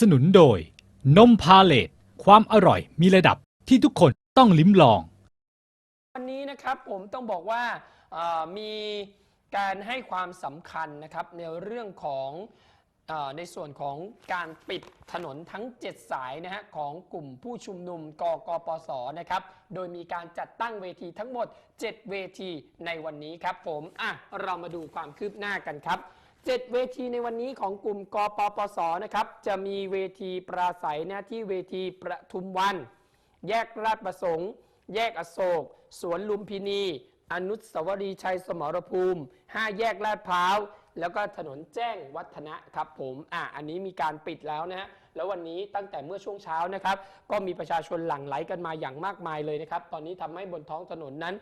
สนุนโดย นมพาเลตความอร่อยมีระดับที่ทุกคนต้องลิ้มลอง วันนี้นะครับผมต้องบอกว่าเอ่อมีการให้ความสำคัญนะครับในเรื่องของเออในส่วนของการปิดถนนทั้ง 7 สายนะฮะของกลุ่มผู้ชุมนุมกกปสนะครับโดยมีการจัดตั้งเวทีทั้งหมด 7 เวทีในวันนี้ครับผมอะเรามาดูความคืบหน้ากันครับ 7 เวทีในวันนี้ของกลุ่มกปปสนะครับ จะมีเวทีปราศัยนะที่เวทีประทุมวัน แยกราชประสงค์ แยกอโศก สวนลุมพินี อนุสาวรีย์ชัยสมรภูมิ 5 แยกลาดพร้าว แล้วก็ถนนแจ้งวัฒนะครับผม อะ อันนี้มีการปิดแล้วนะฮะ แล้ววันนี้ตั้งแต่เมื่อช่วงเช้านะครับก็มีประชาชนหลั่งไหลกันมาอย่างมากมายเลยนะครับตอนนี้ทำให้บนท้องถนนนั้น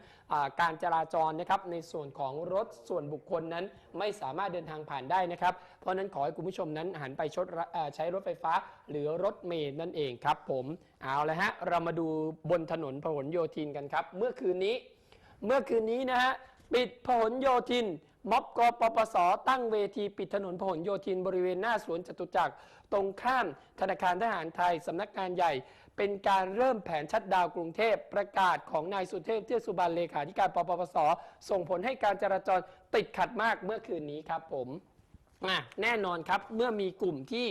การจราจรนะครับในส่วนของรถส่วนบุคคลนั้นไม่สามารถเดินทางผ่านได้นะครับเพราะนั้นขอให้คุณผู้ชมนั้นหันไปชดใช้รถไฟฟ้า หรือรถเมล์นั่นเองครับผมเอาละฮะเรามาดูบนถนนพหลโยธินกันครับ เมื่อคืนนี้ เมื่อคืนนี้นะฮะปิดพหลโยธิน ม็อบกปปส ตั้งเวทีปิดถนนพหลโยธินบริเวณหน้าสวนจตุจักร ตรงข้ามธนาคารทหารไทย สำนักงานใหญ่ เป็นการเริ่มแผนชัดดาวกรุงเทพประกาศของนายสุเทพเทือกสุบรรณเลขาธิการปปปสส่งผลให้การจราจรติดขัดมากเมื่อคืนนี้ครับผมแน่นอนครับเมื่อมีกลุ่มที่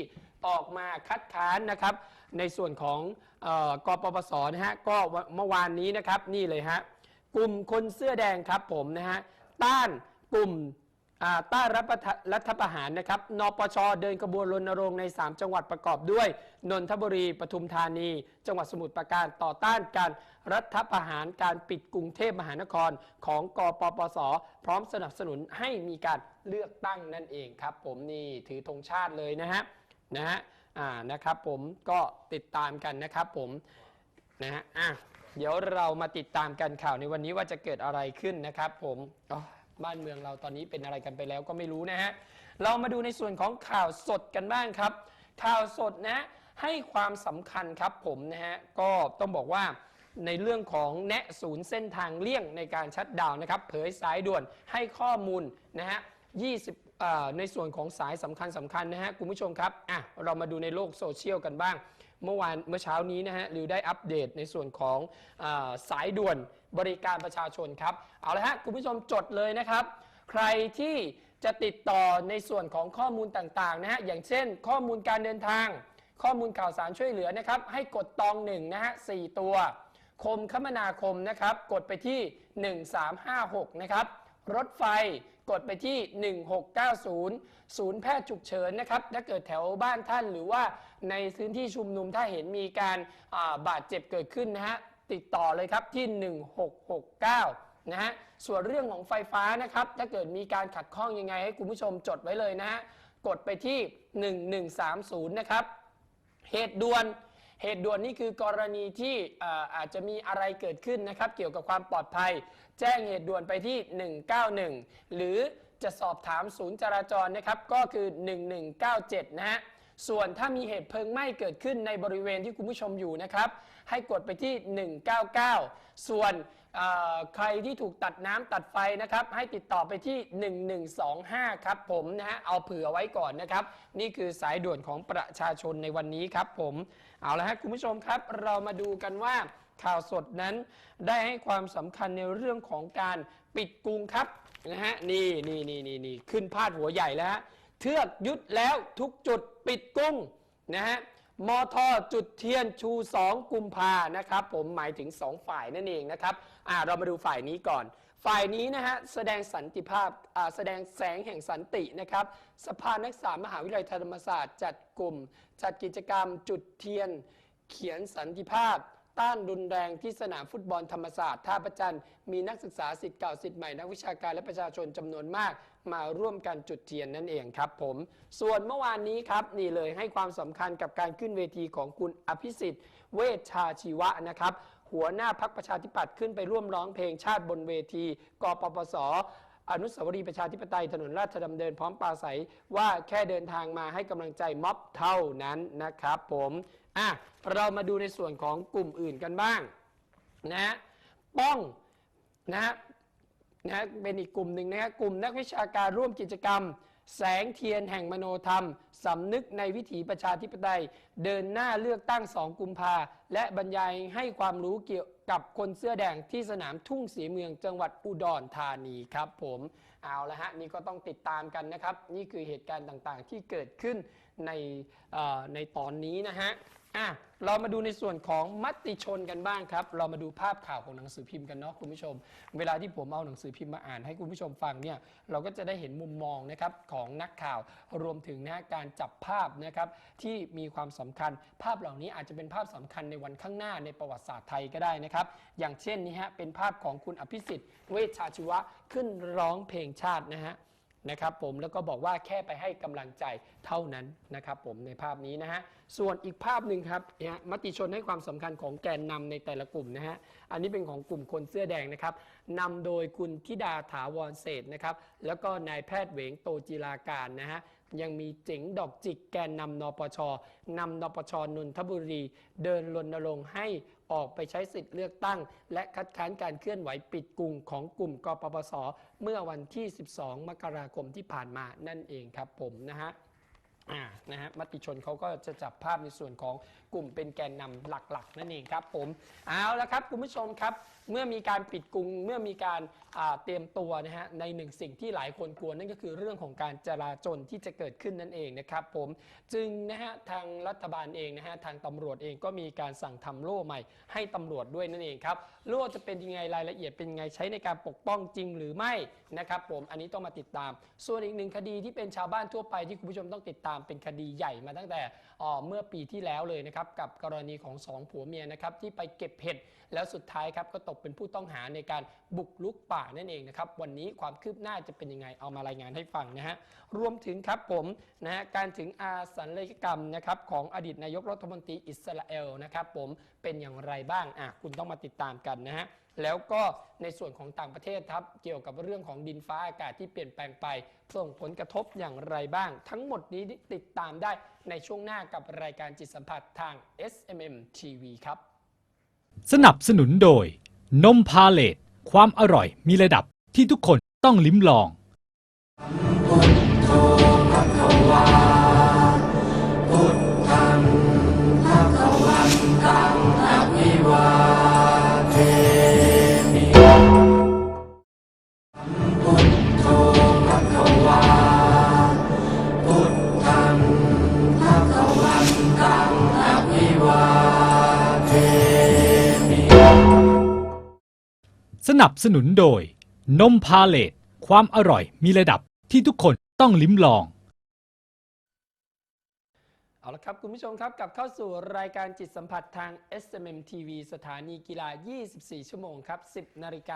ออกมาคัดค้านนะครับในส่วนของออกปปสนะฮะก็เมื่อวานนี้นะครับนี่เลยฮะกลุ่มคนเสื้อแดงครับผมนะฮะต้าน กลุ่มต้านรัฐประทะรัฐประหารนะครับ นปช เดินกระบวนรณรงค์ใน 3 จังหวัดประกอบด้วย นนทบุรี ปทุมธานี จังหวัดสมุทรปราการต่อต้านการรัฐประหารการปิดกรุงเทพมหานครของกปปส พร้อมสนับสนุนให้มีการเลือกตั้งนั่นเองครับ ผมนี่ถือธงชาติเลยนะฮะนะฮะอ่านะครับผมก็ติดตามกันนะครับผมนะฮะอะเดี๋ยวเรามาติดตามกันข่าวในวันนี้ว่าจะเกิดอะไรขึ้นนะครับผมอ๋อ บ้านเมืองเราตอนนี้เป็นอะไรกันไปแล้วก็ไม่รู้นะฮะ เรามาดูในส่วนของข่าวสดกันบ้างครับ ข่าวสดนะให้ความสำคัญครับผมนะฮะ ก็ต้องบอกว่าในเรื่องของแนะศูนย์เส้นทางเลี่ยงในการชัดดาวนะครับ เผยสายด่วนให้ข้อมูลนะฮะ20ในส่วนของสายสำคัญสำคัญนะฮะคุณผู้ชมครับอะเรามาดูในโลกโซเชียลกันบ้าง เมื่อวานเมื่อเช้านี้นะฮะหรือได้อัปเดตในส่วนของอาสายด่วนบริการประชาชนครับ เอาละฮะ คุณผู้ชมจดเลยนะครับ ใครที่จะติดต่อในส่วนของข้อมูลต่างๆนะฮะอย่างเช่น ข้อมูลการเดินทาง ข้อมูลข่าวสารช่วยเหลือนะครับ ให้กดตองหนึ่งนะฮะสตัว คมคมนาคมนะครับ กดไปที่ 1356 นะครับ รถไฟ กดไปที่ 1690 ศูนย์แพทย์ฉุกเฉินนะครับ ถ้าเกิดแถวบ้านท่านหรือว่าในพื้นที่ชุมนุมถ้าเห็นมีการาบาดเจ็บเกิดขึ้นนะฮะ ติดต่อเลยครับที่ 1669นะฮะส่วนเรื่องของไฟฟ้านะครับ ถ้าเกิดมีการขัดข้องยังไงให้คุณผู้ชมจดไว้เลยนะฮะ กดไปที่ 1130 นะครับ เหตุด่วน เหตุด่วนนี่คือกรณีที่อาจจะมีอะไรเกิดขึ้นนะครับ เกี่ยวกับความปลอดภัย แจ้งเหตุด่วนไปที่ 191 หรือจะสอบถามศูนย์จราจรนะครับก็คือ 1197 นะฮะส่วนถ้ามีเหตุเพลิงไหม้เกิดขึ้นในบริเวณที่คุณผู้ชมอยู่นะครับ ให้กดไปที่ 199 ส่วนเอ่อใครที่ถูกตัดน้ำตัดไฟนะครับ ให้ติดต่อไปที่ 1125 ครับผมนะฮะเอาเผื่อไว้ก่อนนะครับ นี่คือสายด่วนของประชาชนในวันนี้ครับผม เอาละฮะคุณผู้ชมครับ เรามาดูกันว่าข่าวสดนั้นได้ให้ความสำคัญในเรื่องของการปิดกรุงครับนะฮะนี่นี่นี่นี่นี่ขึ้นพาดหัวใหญ่แล้วฮะเทือกยุดแล้วทุกจุดปิดกรุงนะฮะมทจุดเทียนชู 2 กุมภานะครับผมหมายถึง 2 ฝ่ายนั่นเองนะครับอ่าเรามาดูฝ่ายนี้ก่อน ฝ่ายนี้นะฮะแสดงสันติภาพอ่าแสดงแสงแห่งสันตินะครับสภานักศึกษามหาวิทยาลัยธรรมศาสตร์จัดกลุ่ม จัดกิจกรรมจุดเทียน เขียนสันติภาพ ต้านรุนแรงที่สนามฟุตบอลธรรมศาสตร์ท่าประจันมีนักศึกษาสิทธิ์เก่าสิทธิ์ใหม่นักวิชาการและประชาชนจำนวนมาก มาร่วมกันจุดเทียนนั่นเองครับผม ส่วนเมื่อวานนี้ครับนี่เลยให้ความสำคัญกับการขึ้นเวทีของคุณอภิสิทธิ์ เวชชาชีวะนะครับ หัวหน้าพักประชาธิปัตย์ขึ้นไปร่วมร้องเพลงชาติบนเวที กปปส อนุสาวรีย์ประชาธิปไตยถนนราชดำเนินพร้อมปราศัยว่าแค่เดินทางมาให้กำลังใจม็อบเท่านั้นนะครับผมอะเรามาดูในส่วนของกลุ่มอื่นกันบ้างนะป้องนะนะฮะเป็นอีกกลุ่มหนึ่งนะฮะกลุ่มนักวิชาการร่วมกิจกรรม แสงเทียนแห่งมโนธรรม สำนึกในวิถีประชาธิปไตย เดินหน้าเลือกตั้งสองกุมภาและบรรยายให้ความรู้เกี่ยวกับคนเสื้อแดงที่สนามทุ่งสีเมืองจังหวัดอุดรธานีครับผมเอาละฮะนี่ก็ต้องติดตามกันนะครับ นี่คือเหตุการณ์ต่างๆ ที่เกิดขึ้นในในตอนนี้นะฮะ อะเรามาดูในส่วนของมติชนกันบ้างครับ เรามาดูภาพข่าวของหนังสือพิมพ์กันเนาะคุณผู้ชม เวลาที่ผมเอาหนังสือพิมพ์มาอ่านให้คุณผู้ชมฟังเนี่ยเราก็จะได้เห็นมุมมองนะครับของนักข่าวรวมถึงนะการจับภาพนะครับที่มีความสำคัญ ภาพเหล่านี้อาจจะเป็นภาพสำคัญในวันข้างหน้าในประวัติศาสตร์ไทยก็ได้นะครับ อย่างเช่นนี้ฮะเป็นภาพของคุณอภิสิทธิ์ เวชชาชีวะขึ้นร้องเพลงชาตินะฮะ นะครับผมแล้วก็บอกว่าแค่ไปให้กำลังใจเท่านั้นนะครับผมในภาพนี้นะฮะส่วนอีกภาพหนึ่งครับเนี่ยมติชนให้ความสำคัญของแกนนำในแต่ละกลุ่มนะฮะอันนี้เป็นของกลุ่มคนเสื้อแดงนะครับนำโดยคุณธิดาถาวรเศษนะครับแล้วก็นายแพทย์เหวงโตจิราการนะฮะ ยังมีเจ๋งดอกจิกแกนนำนปชนำนปชนนทบุรี เดินรณรงค์ให้ออกไปใช้สิทธิ์เลือกตั้ง และคัดค้านการเคลื่อนไหวปิดกลุ่มของกลุ่มกปปส เมื่อวันที่ 12 มกราคมที่ผ่านมานั่นเองครับผมนะฮะอ่านะฮะมติชนเขาก็จะจับภาพในส่วนของกลุ่มเป็นแกนนำหลักๆ นั่นเองครับผม เอาละครับ คุณผู้ชมครับ เมื่อมีการปิดกรุงเมื่อมีการเตรียมตัวนะฮะในหนึ่งสิ่งที่หลายคนกลัวนั่นก็คือเรื่องของการจราจนที่จะเกิดขึ้นนั่นเองนะครับผมจึงนะฮะทางรัฐบาลเองนะฮะทางตำรวจเองก็มีการสั่งทำโล่ใหม่ให้ตำรวจด้วยนั่นเองครับโล่วจะเป็นยังไงรายละเอียดเป็นยังไงใช้ในการปกป้องจริงหรือไม่นะครับผมอันนี้ต้องมาติดตาม ส่วนอีกหนึ่งคดีที่เป็นชาวบ้านทั่วไปที่คุณผู้ชมต้องติดตามเป็นคดีใหญ่มาตั้งแต่เมื่อปีที่แล้วเลยนะครับกับกรณีของสองผัวเมียนะครับที่ไปเก็บเห็ดแล้วสุดท้ายครับก็ตกเป็นผู้ต้องหาในการบุกลุกป่านั่นเองนะครับวันนี้ความคืบหน้าจะเป็นยังไงเอามารายงานให้ฟังนะฮะรวมถึงครับผมนะฮะการถึงอาสันเลกรรมนะครับของอดีตนายกรัฐมนตรีอิสราเอลนะครับผม เป็นอย่างไรบ้างอะคุณต้องมาติดตามกันนะฮะแล้วก็ในส่วนของต่างประเทศครับเกี่ยวกับเรื่องของดินฟ้าอากาศที่เปลี่ยนแปลงไปส่งผลกระทบอย่างไรบ้าง ทั้งหมดนี้ติดตามได้ในช่วงหน้ากับรายการจิตสัมผัสทาง SMM TV ครับ สนับสนุนโดย นมพาเลตความอร่อยมีระดับที่ทุกคนต้องลิ้มลองสนัับสนุนโดย นมพาเลตความอร่อยมีระดับที่ทุกคนต้องลิ้มลอง เอาละครับ คุณผู้ชมครับกลับเข้าสู่รายการจิตสัมผัสทาง SMM TV สถานีกีฬา 24 ชั่วโมงครับ 10 นาฬิก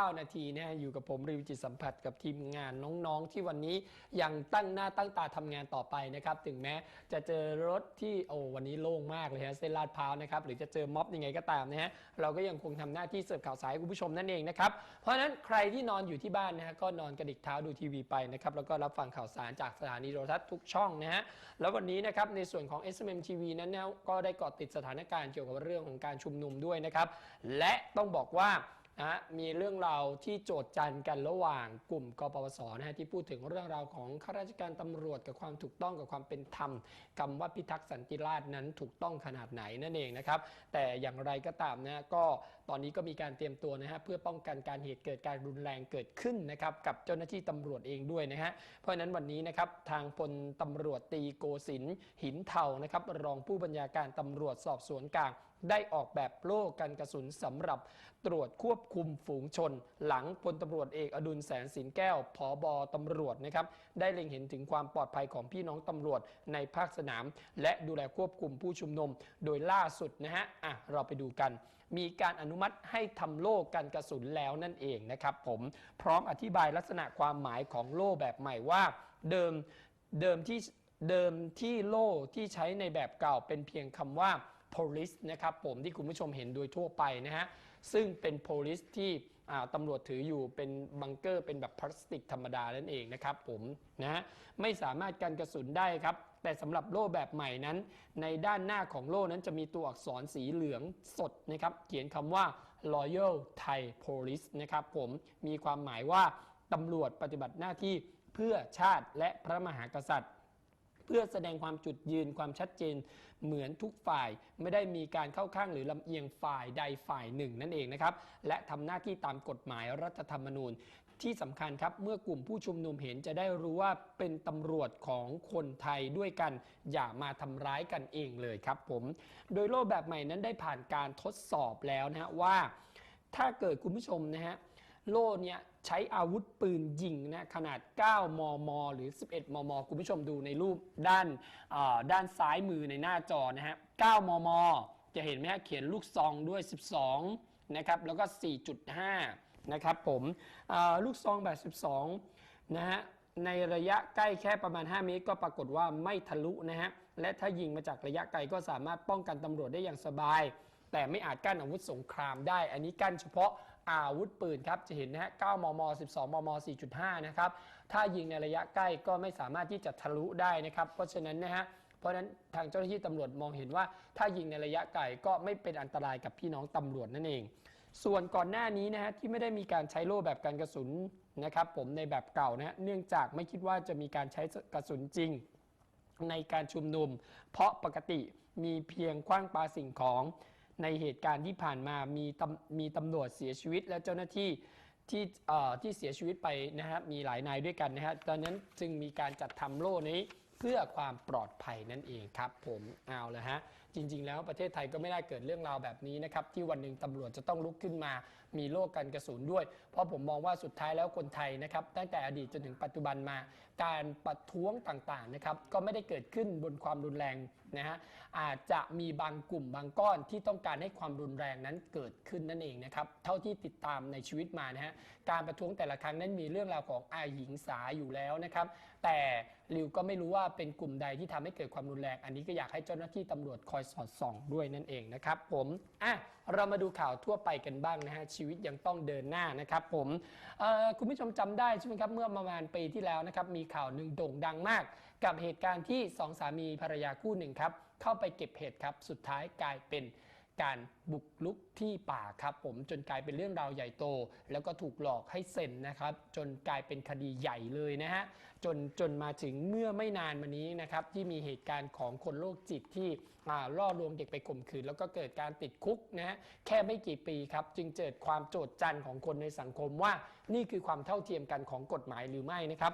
า 29 นาทีนะฮะอยู่กับผมริวจิตสัมผัสกับทีมงานน้องๆ ที่วันนี้ยังตั้งหน้าตั้งตาทำงานต่อไปนะครับ ถึงแม้จะเจอรถที่โอ้วันนี้โล่งมากเลยฮะเส้นลาดพร้าวนะครับ หรือจะเจอม็อบยังไงก็ตามนะฮะเราก็ยังคงทำหน้าที่เสิร์ฟข่าวสารให้คุณผู้ชมนั่นเองนะครับเพราะฉะนั้นใครที่นอนอยู่ที่บ้านนะฮะก็นอนกระดิกเท้าดูทีวีไปนะครับแล้วก็รับฟังข่าวสารจากสถานีโทรทัศน์ทุกช่องนะฮะแล้ววันนี้นะครับในส่วนของ SMM TV นั้นเนี่ยก็ได้เกาะติดสถานการณ์เกี่ยวกับเรื่องของการชุมนุมด้วยนะครับ และต้องบอกว่านะมีเรื่องราวที่โจทย์จันกันระหว่างกลุ่มกปปสนะฮะที่พูดถึงเรื่องราวของข้าราชการตำรวจกับความถูกต้องกับความเป็นธรรมคำว่าพิทักษ์สันติราษนั้นถูกต้องขนาดไหนนั่นเองนะครับ แต่อย่างไรก็ตามนะก็ ตอนนี้ก็มีการเตรียมตัวนะฮะเพื่อป้องกันการเหตุเกิดการรุนแรงเกิดขึ้นนะครับกับเจ้าหน้าที่ตำรวจเองด้วยนะฮะเพราะฉะนั้นวันนี้นะครับทางพลตำรวจตีโกศินหินเทานะครับรองผู้บัญชาการตำรวจสอบสวนกลางได้ออกแบบโล่กันกระสุนสำหรับตรวจควบคุมฝูงชน หลังพลตำรวจเอกอดุลแสนสินแก้วผอบอตำรวจนะครับได้เล็งเห็นถึงความปลอดภัยของพี่น้องตำรวจในภาคสนาม และดูแลควบคุมผู้ชุมนุม โดยล่าสุดนะฮะอะเราไปดูกัน มีการอนุมัติให้ทำโล่กันกระสุนแล้วนั่นเองนะครับผมพร้อมอธิบายลักษณะความหมายของโล่แบบใหม่ว่าเดิมเดิมที่เดิมที่โล่ที่ใช้ในแบบเก่าเป็นเพียงคำว่า police นะครับผมที่คุณผู้ชมเห็นโดยทั่วไปนะฮะซึ่งเป็น police ที่ตำรวจถืออยู่เป็นบังเกอร์เป็นแบบพลาสติกธรรมดานั่นเองนะครับผมนะไม่สามารถกันกระสุนได้ครับ แต่สำหรับโล่แบบใหม่นั้น ในด้านหน้าของโล่นั้นจะมีตัวอักษรสีเหลืองสดนะครับ เขียนคำว่า loyal Thai police นะครับผมมีความหมายว่าตำรวจปฏิบัติหน้าที่เพื่อชาติและพระมหากษัตริย์เพื่อแสดงความจุดยืนความชัดเจนเหมือนทุกฝ่ายไม่ได้มีการเข้าข้างหรือลำเอียงฝ่ายใดฝ่ายหนึ่งนั่นเองนะครับ และทำหน้าที่ตามกฎหมายรัฐธรรมนูญ ที่สำคัญครับ เมื่อกลุ่มผู้ชุมนุมเห็นจะได้รู้ว่าเป็นตำรวจของคนไทยด้วยกัน อย่ามาทำร้ายกันเองเลยครับผม โดยโล่แบบใหม่นั้นได้ผ่านการทดสอบแล้วนะฮะว่า ถ้าเกิดคุณผู้ชมนะฮะโล่เนี่ยใช้อาวุธปืนยิงนะขนาด 9 มม หรือ 11 มม คุณผู้ชมดูในรูปด้านด้านซ้ายมือในหน้าจอนะฮะ 9 มม จะเห็นไหมฮะเขียนลูกซองด้วย 12 นะครับ แล้วก็ 4.5 นะครับผมลูกซองแบบ 12 นะฮะในระยะใกล้แค่ประมาณ 5 เมตร ก็ปรากฏว่าไม่ทะลุนะฮะ และถ้ายิงมาจากระยะไกลก็สามารถป้องกันตำรวจได้อย่างสบาย แต่ไม่อาจกั้นอาวุธสงครามได้ อันนี้กั้นเฉพาะอาวุธปืนครับ จะเห็นนะฮะ 9 มม 12 มม 4.5 นะครับ ถ้ายิงในระยะใกล้ก็ไม่สามารถที่จะทะลุได้นะครับ เพราะฉะนั้นนะฮะ เพราะนั้นทางเจ้าหน้าที่ตำรวจมองเห็นว่า ถ้ายิงในระยะไกลก็ไม่เป็นอันตรายกับพี่น้องตำรวจนั่นเอง ส่วนก่อนหน้านี้นะฮะที่ไม่ได้มีการใช้โล่แบบการกระสุนนะครับผมในแบบเก่านะฮะเนื่องจากไม่คิดว่าจะมีการใช้กระสุนจริงในการชุมนุม เพราะปกติมีเพียงคว้างปาสิ่งของในเหตุการณ์ที่ผ่านมามีตำมีตำรวจเสียชีวิตและเจ้าหน้าที่ที่เอ่อที่เสียชีวิตไปนะฮะมีหลายนายด้วยกันนะฮะตอนนั้นจึงมีการจัดทำโล่นี้เพื่อความปลอดภัยนั่นเองครับผมเอาละฮะ จริง ๆ แล้วประเทศไทยก็ไม่ได้เกิดเรื่องราวแบบนี้นะครับที่วันหนึ่งตำรวจจะต้องลุกขึ้นมา มีโล่กันกระสุนด้วย เพราะผมมองว่าสุดท้ายแล้วคนไทยนะครับตั้งแต่อดีตจนถึงปัจจุบันมา การประท้วงต่างๆนะครับก็ไม่ได้เกิดขึ้นบนความรุนแรงนะฮะอาจจะมีบางกลุ่มบางก้อนที่ต้องการให้ความรุนแรงนั้นเกิดขึ้นนั่นเองนะครับเท่าที่ติดตามในชีวิตมานะฮะการประท้วงแต่ละครั้งนั้นมีเรื่องราวของอาหญิงสาอยู่แล้วนะครับแต่ริวก็ไม่รู้ว่าเป็นกลุ่มใดที่ทำให้เกิดความรุนแรง อันนี้ก็อยากให้เจ้าหน้าที่ตำรวจคอยสอดส่องด้วยนั่นเองนะครับผมอะเรามาดูข่าวทั่วไปกันบ้างนะฮะชีวิตยังต้องเดินหน้านะครับผมคุณผู้ชมจำได้ใช่ไหมครับเมื่อประมาณปีที่แล้วนะครับมีข่าวหนึ่งโด่งดังมาก กับเหตุการณ์ที่สองสามีภรรยาคู่หนึ่งครับเข้าไปเก็บเห็ดครับสุดท้ายกลายเป็นการ บุกลุกที่ป่าครับผมจนกลายเป็นเรื่องราวใหญ่โต แล้วก็ถูกหลอกให้เซ็นนะครับ จนกลายเป็นคดีใหญ่เลยนะฮะจนจนมาถึงเมื่อไม่นานมานี้นะครับที่มีเหตุการณ์ของคนโรคจิตที่ล่อลวงเด็กไปข่มขืน แล้วก็เกิดการติดคุกนะฮะแค่ไม่กี่ปีครับจึงเกิดความโจดจันของคนในสังคมว่านี่คือความเท่าเทียมกันของกฎหมายหรือไม่นะครับ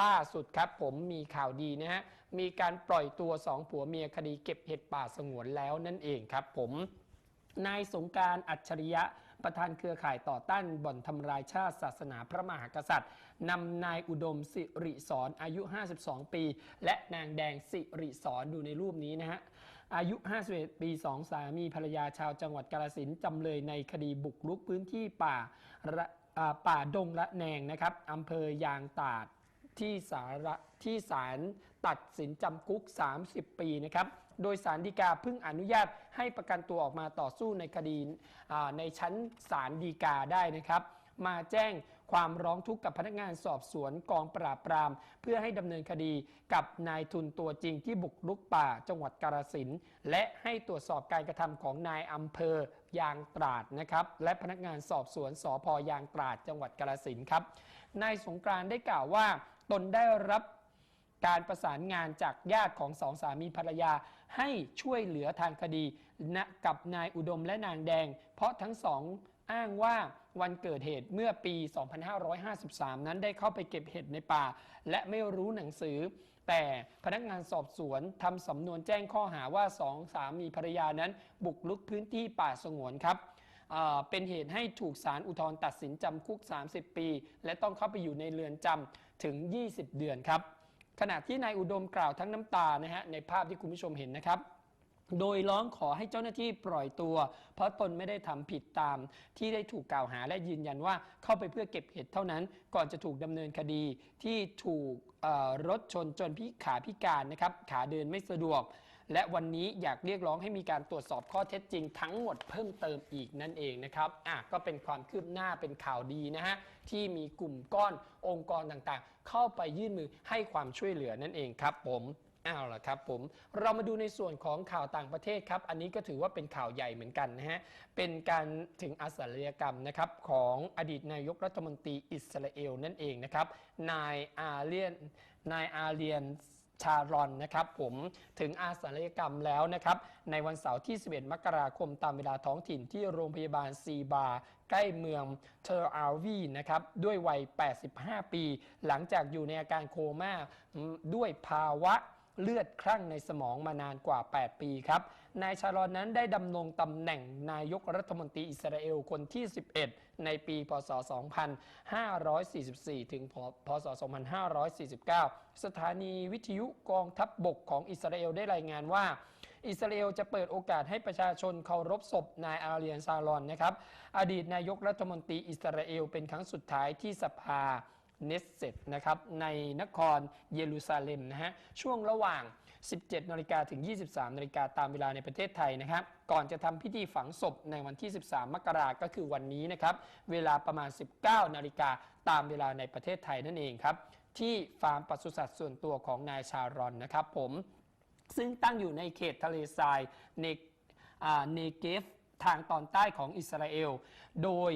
ล่าสุดครับผมมีข่าวดีนะฮะมีการปล่อยตัวสองผัวเมียคดีเก็บเห็ดป่าสงวนแล้วนั่นเองครับผม นายสงการอัจฉริยะ ประธานเครือข่ายต่อต้านบ่อนทำลายชาติศาสนาพระมหากษัตริย์นำนายอุดมสิริสอนอายุ 52 ปี และนางแดงสิริสอนดูในรูปนี้นะฮะอายุ 51 ปีสองสามีภรรยาชาวจังหวัดกาฬสินจำเลยในคดีบุกรุกพื้นที่ป่าป่าดงละแนงนะครับอำเภอยางตาดที่สารที่ศาลตัดสินจำคุก 30 ปีนะครับ โดยสารดีกาเพิ่งอนุญาตให้ประกันตัวออกมาต่อสู้ในคดีในชั้นศาลดีกาได้นะครับ มาแจ้งความร้องทุกข์กับพนักงานสอบสวนกองปราบปราม เพื่อให้ดำเนินคดีกับนายทุนตัวจริงที่บุกรุกป่าจังหวัดกาฬสินธุ์และให้ตรวจสอบการกระทำของนายอำเภอยางตราดนะครับและพนักงานสอบสวนสพยางตราด จังหวัดกาฬสินธุ์ครับนายสงกรานได้กล่าวว่าตนได้รับการประสานงานจากญาติของสองสามีภรรยา ให้ช่วยเหลือทางคดีนะกับนายอุดมและนางแดง เพราะทั้งสองอ้างว่าวันเกิดเหตุเมื่อปี 2553 นั้นได้เข้าไปเก็บเห็ดในป่า และไม่รู้หนังสือ แต่พนักงานสอบสวนทำสำนวนแจ้งข้อหาว่าสองสามีภรรยานั้น บุกลุกพื้นที่ป่าสงวนครับเป็นเหตุให้ถูกศาลอุทธรณ์ตัดสินจำคุก 30 ปี และต้องเข้าไปอยู่ในเรือนจำถึง 20 เดือนครับ ขณะที่นายอุดมกล่าวทั้งน้ำตานะฮะในภาพที่คุณผู้ชมเห็นนะครับ โดยร้องขอให้เจ้าหน้าที่ปล่อยตัว เพราะตนไม่ได้ทำผิดตาม ที่ได้ถูกกล่าวหาและยืนยันว่าเข้าไปเพื่อเก็บเห็ดเท่านั้น ก่อนจะถูกดำเนินคดีที่ถูกเอ่อรถชนจนพิขาพิการนะครับขาเดินไม่สะดวก และวันนี้อยากเรียกร้องให้มีการตรวจสอบข้อเท็จจริงทั้งหมดเพิ่มเติมอีกนั่นเองนะครับอะก็เป็นความคืบหน้าเป็นข่าวดีนะฮะที่มีกลุ่มก้อนองค์กรต่างๆ เข้าไปยื่นมือให้ความช่วยเหลือนั่นเองครับผมเอาล่ะครับผมเรามาดูในส่วนของข่าวต่างประเทศครับ อันนี้ก็ถือว่าเป็นข่าวใหญ่เหมือนกันนะฮะเป็นการถึงอาสาฬยกรรมนะครับของอดีตนายกรัฐมนตรีอิสราเอลนั่นเองนะครับนายอาเลียนนายอาเลียน ชารอนนะครับผมถึงอาสาฬยกรรมแล้วนะครับในวันเสาร์ที่ 11 มกราคมตามเวลาท้องถิ่นที่โรงพยาบาลซีบา ใกล้เมืองเทอร์อาวีนะครับด้วยวัย 85 ปี หลังจากอยู่ในอาการโคม่าด้วยภาวะเลือดคลั่งในสมองมานานกว่า 8 ปีครับ นายชารอนนั้นได้ดำรงตำแหน่งนายกรัฐมนตรีอิสราเอลคนที่ 11 ในปีพศ 2544 ถึงพศ 2549 สถานีวิทยุกองทัพบบกของอิสราเอลได้รายงานว่า อิสราเอลจะเปิดโอกาสให้ประชาชนเคารพศพนายอาเรียนซาลอนนะครับ อดีตนายกรัฐมนตรีอิสราเอลเป็นครั้งสุดท้ายที่สภา เนสเซตนะครับในนครเยรูซาเล็มนะฮะช่วงระหว่าง 17นาฬิกาถึง 23นาฬิกาตามเวลาในประเทศไทยนะครับก่อนจะทำพิธีฝังศพในวันที่ 13 มกราก็คือวันนี้นะครับเวลาประมาณ 19นาฬิกาตามเวลาในประเทศไทยนั่นเองครับที่ฟาร์มปศุสัตว์ส่วนตัวของนายชารอนนะครับผมซึ่งตั้งอยู่ในเขตทะเลทรายเนเนเกฟทางตอนใต้ของอิสราเอล โดย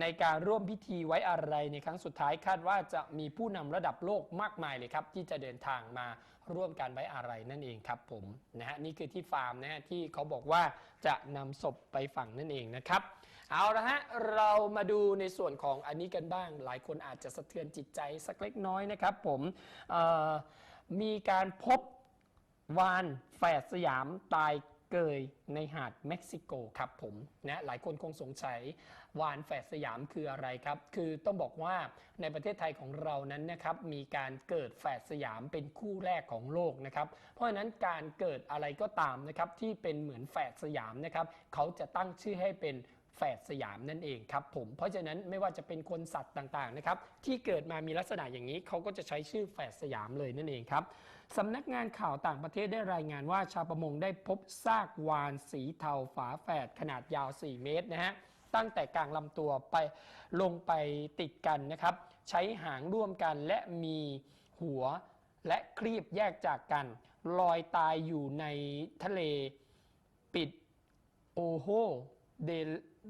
ในการร่วมพิธีไว้อะไรในครั้งสุดท้ายคาดว่าจะมีผู้นำระดับโลกมากมายเลยครับ ที่จะเดินทางมาร่วมการไว้อะไรนั่นเองครับผมนะฮะนี่คือที่ฟาร์มนะฮะที่เขาบอกว่าจะนำศพไปฝังนั่นเองนะครับ เอาละฮะเรามาดูในส่วนของอันนี้กันบ้าง หลายคนอาจจะสะเทือนจิตใจสักเล็กน้อยนะครับ ผมมีการพบวานแฝดสยามตาย เกยในหาดเม็กซิโกครับผมนะหลายคนคงสงสัยวานแฝดสยามคืออะไรครับ คือต้องบอกว่าในประเทศไทยของเรานั้นนะครับมีการเกิดแฝดสยามเป็นคู่แรกของโลกนะครับ เพราะฉะนั้นการเกิดอะไรก็ตามนะครับที่เป็นเหมือนแฝดสยามนะครับเขาจะตั้งชื่อให้เป็น แฝดสยามนั่นเองครับผมเพราะฉะนั้นไม่ว่าจะเป็นคนสัตว์ต่างๆนะครับที่เกิดมามีลักษณะอย่างนี้เขาก็จะใช้ชื่อแฝดสยามเลยนั่นเองครับสำนักงานข่าวต่างประเทศได้รายงานว่าชาวประมงได้พบซากวานสีเทาฝาแฝดขนาดยาว 4 เมตรนะฮะตั้งแต่กลางลำตัวไปลงไปติดกันนะครับใช้หางร่วมกันและมีหัวและครีบแยกจากกัน ลอยตายอยู่ในทะเลปิดโอโฮเด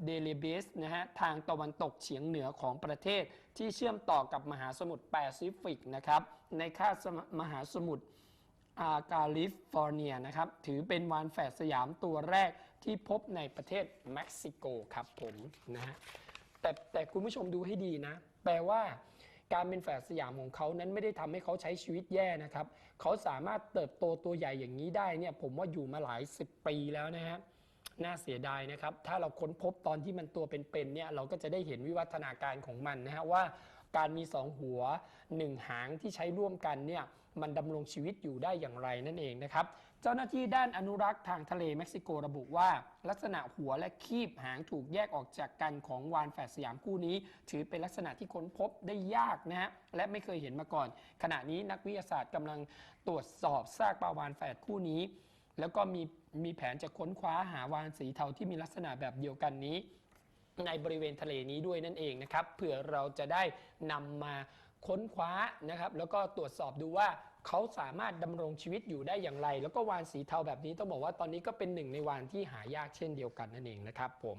เดลเบสนะฮะทางตะวันตกเฉียงเหนือของประเทศที่เชื่อมต่อกับมหาสมุทรแปซิฟิกนะครับในคาบสมหาสมุทรอาแคลิฟอร์เนียนะครับถือเป็นวานแฝดสยามตัวแรกที่พบในประเทศเม็กซิโกครับผมนะฮะแต่แต่คุณผู้ชมดูให้ดีนะ แปลว่าการเป็นแฝดสยามของเขานั้นไม่ได้ทำให้เขาใช้ชีวิตแย่นะครับ เขาสามารถเติบโตตัวใหญ่อย่างนี้ได้เนี่ยผมว่าอยู่มาหลายสิบปีแล้วนะฮะ น่าเสียดายนะครับ ถ้าเราค้นพบตอนที่มันตัวเป็นๆเนี่ยเราก็จะได้เห็นวิวัฒนาการของมันนะฮะว่าการมีสองหัวหนึ่งหางที่ใช้ร่วมกันเนี่ยมันดำรงชีวิตอยู่ได้อย่างไรนั่นเองนะครับ เจ้าหน้าที่ด้านอนุรักษ์ทางทะเลเม็กซิโกระบุว่า ลักษณะหัวและคีบหางถูกแยกออกจากกันของวานแฝดสยามคู่นี้ ถือเป็นลักษณะที่ค้นพบได้ยากนะฮะและไม่เคยเห็นมาก่อน ขณะนี้นักวิทยาศาสตร์กำลังตรวจสอบซากปลาวานแฝดคู่นี้ แล้วก็มี มีแผนจะค้นคว้าหาวานสีเทาที่มีลักษณะแบบเดียวกันนี้ ในบริเวณทะเลนี้ด้วยนั่นเองนะครับเผื่อเราจะได้นำมาค้นคว้านะครับ แล้วก็ตรวจสอบดูว่าเขาสามารถดำรงชีวิตอยู่ได้อย่างไร แล้วก็วานสีเทาแบบนี้ต้องบอกว่าตอนนี้ก็เป็นหนึ่งในวานที่หายากเช่นเดียวกันนั่นเองนะครับผม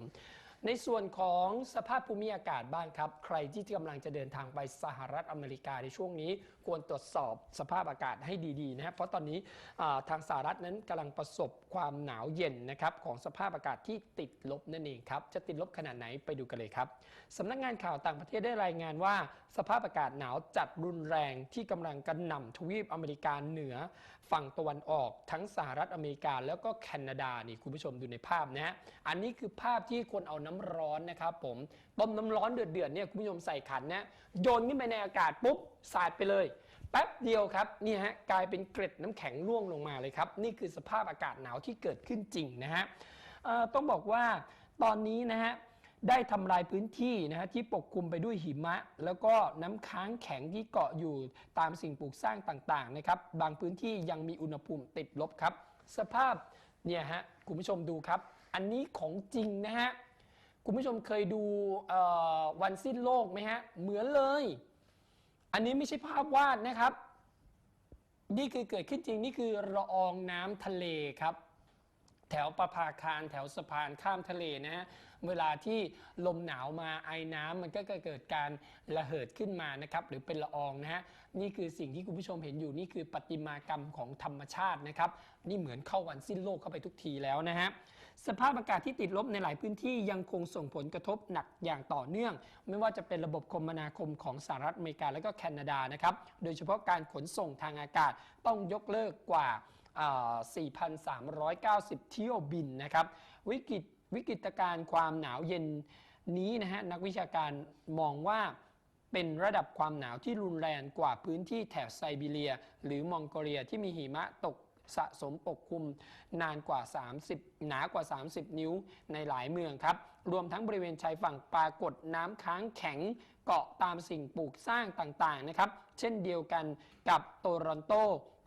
ในส่วนของสภาพภูมิอากาศบ้างครับ ใครที่กำลังจะเดินทางไปสหรัฐอเมริกาในช่วงนี้ ควรตรวจสอบสภาพอากาศให้ดีๆนะครับเพราะตอนนี้ทางสหรัฐนั้นกำลังประสบความหนาวเย็นนะครับของสภาพอากาศที่ติดลบนั่นเองครับจะติดลบขนาดไหนไปดูกันเลยครับสำนักงานข่าวต่างประเทศได้รายงานว่า สภาพอากาศหนาวจัดรุนแรงที่กำลังกระหน่ำทวีปอเมริกาเหนือ ฝั่งตะวันออกทั้งสหรัฐอเมริกา แล้วก็แคนาดานี่คุณผู้ชมดูในภาพนะฮะอันนี้คือภาพที่คนเอาน้ำร้อนนะครับผมต้มน้ำร้อนเดือดๆเนี่ยคุณผู้ชมใส่ขันนะโยนขึ้นไปในอากาศปุ๊บสาดไปเลย แป๊บเดียวครับนี่ฮะกลายเป็นเกล็ดน้ำแข็งร่วงลงมาเลยครับ นี่คือสภาพอากาศหนาวที่เกิดขึ้นจริงนะฮะต้องบอกว่าตอนนี้นะฮะได้ทำลายพื้นที่นะฮะที่ปกคลุมไปด้วยหิมะ แล้วก็น้ำค้างแข็งที่เกาะอยู่ตามสิ่งปลูกสร้างต่างๆนะครับบางพื้นที่ยังมีอุณหภูมิติดลบครับ สภาพเนี่ยฮะคุณผู้ชมดูครับ อันนี้ของจริงนะฮะ คุณผู้ชมเคยดูวันสิ้นโลกไหมฮะ เหมือนเลย อันนี้ไม่ใช่ภาพวาดนะครับ นี่คือเกิดขึ้นจริง นี่คือละอองน้ำทะเลครับ แถวประภาคารแถวสะพานข้ามทะเลนะฮะ เวลาที่ลมหนาวมาไอ้น้ำมันก็เกิดการระเหิดขึ้นมานะครับ หรือเป็นละอองนะฮะ นี่คือสิ่งที่คุณผู้ชมเห็นอยู่นี่คือประติมากรรมของธรรมชาตินะครับ นี่เหมือนเข้าวันสิ้นโลกเข้าไปทุกทีแล้วนะฮะ สภาพอากาศที่ติดลบในหลายพื้นที่ยังคงส่งผลกระทบหนักอย่างต่อเนื่อง ไม่ว่าจะเป็นระบบคมนาคมของสหรัฐอเมริกาและก็แคนาดานะครับโดยเฉพาะการขนส่งทางอากาศต้องยกเลิกกว่า 4,390 เที่ยวบินนะครับวิกฤตวิกฤตการณ์ความหนาวเย็นนี้นะฮะนักวิชาการมองว่าเป็นระดับความหนาวที่รุนแรงกว่าพื้นที่แถบไซบีเรีย หรือมองโกเลียที่มีหิมะตก สะสมปกคลุมนานกว่า 30 หนากว่า 30 นิ้วในหลายเมืองครับ รวมทั้งบริเวณชายฝั่งปรากฏน้ำค้างแข็งเกาะตามสิ่งปลูกสร้างต่างๆนะครับ เช่นเดียวกันกับโตรอนโต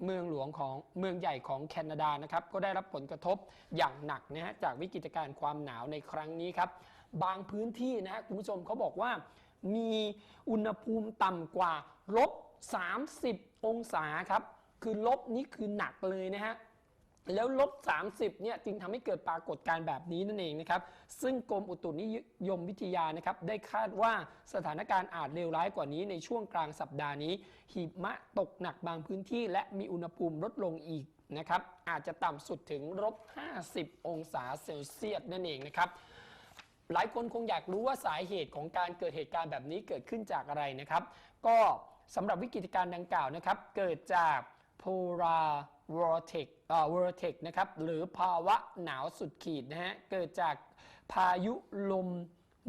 เมืองหลวงของเมืองใหญ่ของแคนาดานะครับ ก็ได้รับผลกระทบอย่างหนักนะฮะจากวิกฤตการณ์ความหนาวในครั้งนี้ครับ บางพื้นที่นะฮะคุณผู้ชมเขาบอกว่า มีอุณหภูมิต่ำกว่าลบ30 องศาครับ คือลบนี้คือหนักเลยนะฮะแล้วลบ 30เนี่ยจึงทำให้เกิดปรากฏการณ์แบบนี้นั่นเองนะครับ ซึ่งกรมอุตุนิยมวิทยานะครับได้คาดว่าสถานการณ์อาจเลวร้ายกว่านี้ในช่วงกลางสัปดาห์นี้ หิมะตกหนักบางพื้นที่ และมีอุณหภูมิลดลงอีกนะครับ อาจจะต่ำสุดถึงลบ 50 องศาเซลเซียสนั่นเองนะครับ หลายคนคงอยากรู้ว่าสาเหตุของการเกิดเหตุการณ์แบบนี้เกิดขึ้นจากอะไรนะครับ ก็สำหรับวิกฤตการณ์ดังกล่าวนะครับ เกิดจาก polar vortex เอ่อ vortex นะครับหรือภาวะหนาวสุดขีดนะฮะเกิดจากพายุลม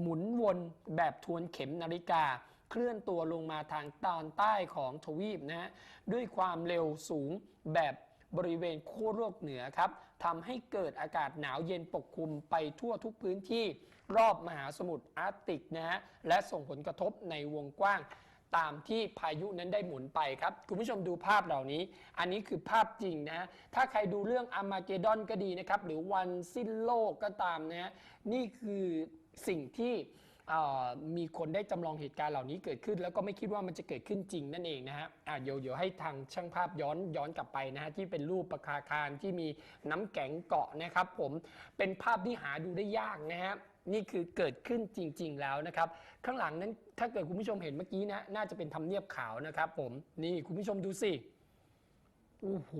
หมุนวนแบบทวนเข็มนาฬิกา เคลื่อนตัวลงมาทางตอนใต้ของทวีปนะฮะด้วยความเร็วสูงแบบบริเวณขั้วโลกเหนือครับทำให้เกิดอากาศหนาวเย็นปกคลุมไปทั่วทุกพื้นที่รอบมหาสมุทรอาร์กติกนะฮะและส่งผลกระทบในวงกว้าง ตามที่พายุนั้นได้หมุนไปครับ คุณผู้ชมดูภาพเหล่านี้ อันนี้คือภาพจริงนะถ้าใครดูเรื่องอามาเกดอนก็ดีนะครับ หรือวันสิ้นโลกก็ตามนะฮะนี่คือสิ่งที่มีคนได้จำลองเหตุการณ์เหล่านี้เกิดขึ้น แล้วก็ไม่คิดว่ามันจะเกิดขึ้นจริงนั่นเองนะฮะะเดี๋ยวเดี๋ยวให้ทางช่างภาพย้อนย้อนกลับไปนะฮะที่เป็นรูปประคาคารที่มีน้ำแข็งเกาะนะครับ ผมเป็นภาพที่หาดูได้ยากนะฮะ นี่คือเกิดขึ้นจริง ๆ แล้วนะครับ ข้างหลังนั้นถ้าเกิดคุณผู้ชมเห็นเมื่อกี้นะน่าจะเป็นทำเนียบขาวนะครับผมนี่คุณผู้ชมดูสิโอ้โห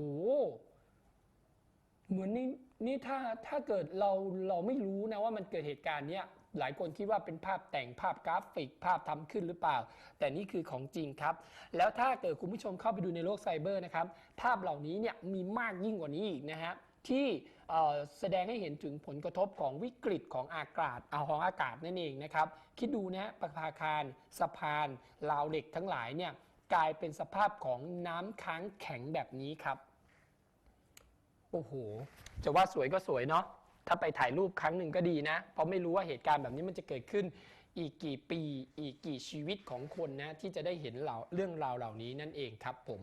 เหมือนนี่นี่ถ้าถ้าเกิดเราเราไม่รู้นะว่ามันเกิดเหตุการณ์เนี้ยหลายคนคิดว่าเป็นภาพแต่งภาพกราฟิก ภาพทำขึ้นหรือเปล่า แต่นี่คือของจริงครับ แล้วถ้าเกิดคุณผู้ชมเข้าไปดูในโลกไซเบอร์นะครับ ภาพเหล่านี้เนี่ยมีมากยิ่งกว่านี้อีกนะฮะที่ แสดงให้เห็นถึงผลกระทบของวิกฤตของอากาศเอาของอากาศนั่นเองนะครับ คิดดูนะฮะประภาคารสะพานราวเหล็กทั้งหลายเนี่ยกลายเป็นสภาพของน้ำค้างแข็งแบบนี้ครับ โอ้โห จะว่าสวยก็สวยเนาะถ้าไปถ่ายรูปครั้งหนึ่งก็ดีนะ เพราะไม่รู้ว่าเหตุการณ์แบบนี้มันจะเกิดขึ้นอีกกี่ปี อีกกี่ชีวิตของคนนะที่จะได้เห็นเหล่าเรื่องราวเหล่านี้นั่นเองครับผม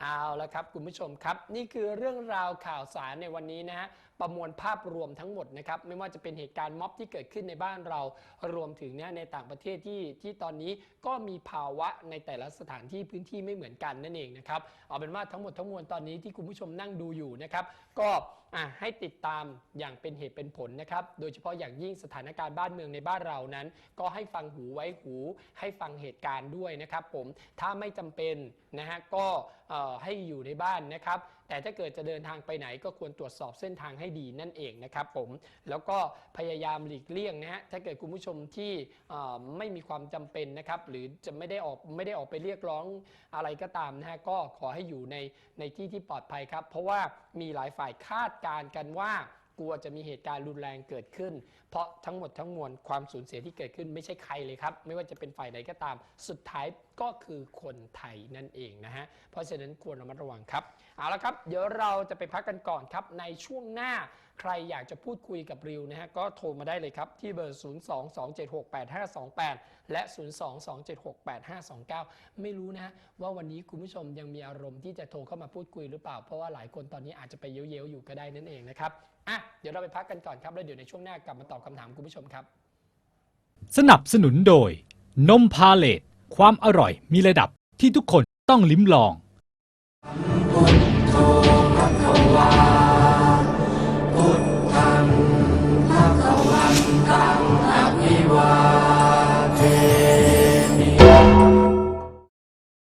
เอาละครับคุณผู้ชมครับ นี่คือเรื่องราวข่าวสารในวันนี้นะฮะประมวลภาพรวมทั้งหมดนะครับไม่ว่าจะเป็นเหตุการณ์ม็อบที่เกิดขึ้นในบ้านเรารวมถึงเนี่ยในต่างประเทศที่ที่ตอนนี้ก็มีภาวะในแต่ละสถานที่พื้นที่ไม่เหมือนกันนั่นเองนะครับเอาเป็นว่าทั้งหมดทั้งมวลตอนนี้ที่คุณผู้ชมนั่งดูอยู่นะครับก็ อะให้ติดตามอย่างเป็นเหตุเป็นผลนะครับ โดยเฉพาะอย่างยิ่งสถานการณ์บ้านเมืองในบ้านเรานั้น ก็ให้ฟังหูไว้หู ให้ฟังเหตุการณ์ด้วยนะครับผมถ้าไม่จำเป็นนะฮะก็ให้อยู่ในบ้านนะครับ แต่ถ้าเกิดจะเดินทางไปไหนก็ควรตรวจสอบเส้นทางให้ดีนั่นเองนะครับผมแล้วก็พยายามหลีกเลี่ยงนะฮะถ้าเกิดคุณผู้ชมที่ไม่มีความจำเป็นนะครับหรือจะไม่ได้ออกไม่ได้ออกไปเรียกร้องอะไรก็ตามนะฮะก็ขอให้อยู่ในในที่ที่ปลอดภัยครับ เพราะว่ามีหลายฝ่ายคาดการณ์กันว่า กลัวจะมีเหตุการณ์รุนแรงเกิดขึ้น เพราะทั้งหมดทั้งมวลความสูญเสียที่เกิดขึ้นไม่ใช่ใครเลยครับ ไม่ว่าจะเป็นฝ่ายใดก็ตาม สุดท้ายก็คือคนไทยนั่นเองนะฮะ เพราะฉะนั้นควรระมัดระวังครับ เอาละครับ เดี๋ยวเราจะไปพักกันก่อนครับ ในช่วงหน้าใครอยากจะพูดคุยกับริวนะฮะ ก็โทรมาได้เลยครับ ที่เบอร์ 022768528 และ 022768529 ไม่รู้นะฮะว่าวันนี้คุณผู้ชมยังมีอารมณ์ที่จะโทรเข้ามาพูดคุยหรือเปล่า เพราะว่าหลายคนตอนนี้อาจจะไปเย้ยวๆอยู่ก็ได้นั่นเองนะครับ อะเดี๋ยวเราไปพักกันก่อนครับแล้วเดี๋ยวในช่วงหน้ากลับมาตอบคำถามคุณผู้ชมครับ สนับสนุนโดย นมพาเลตความอร่อยมีระดับที่ทุกคนต้องลิ้มลอง พุทโธภควา